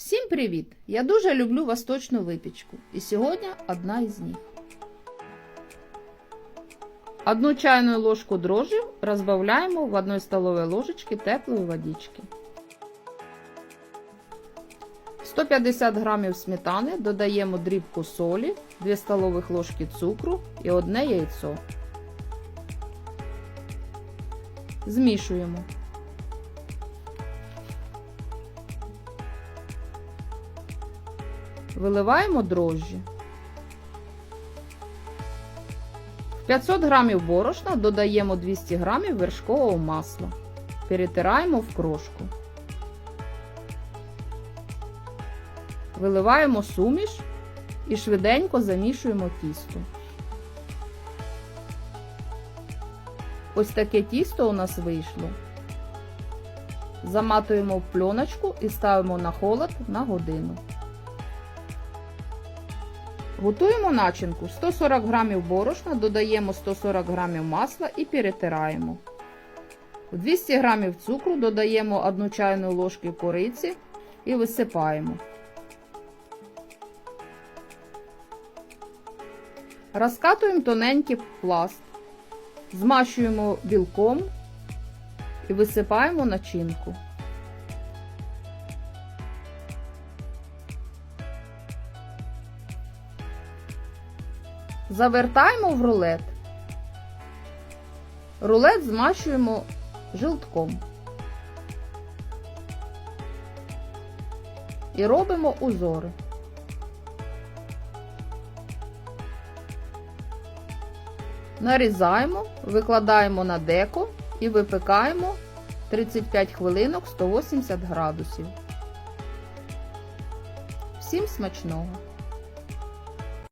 Всім привіт! Я дуже люблю восточну випічку, і сьогодні одна із них. Одну чайну ложку дрожжів розбавляємо в 1 столовій ложечки теплої водички. 150 грамів сметани додаємо дрібку солі, 2 столових ложки цукру і одне яйцо. Змішуємо. Виливаємо дрожжі. В 500 грамів борошна додаємо 200 грамів вершкового масла. Перетираємо в крошку. Виливаємо суміш і швиденько замішуємо тісто. Ось таке тісто у нас вийшло. Заматуємо в пленочку і ставимо на холод на годину. Готуємо начинку 140 грамів борошна, додаємо 140 грамів масла і перетираємо. В 200 грамів цукру додаємо 1 чайну ложку кориці і висипаємо. Розкатуємо тоненький пласт, змащуємо білком і висипаємо начинку. Завертаємо в рулет. Рулет змащуємо жилтком. І робимо узори. Нарізаємо, викладаємо на деко і випікаємо 35 хвилинок 180 градусів. Всім смачного!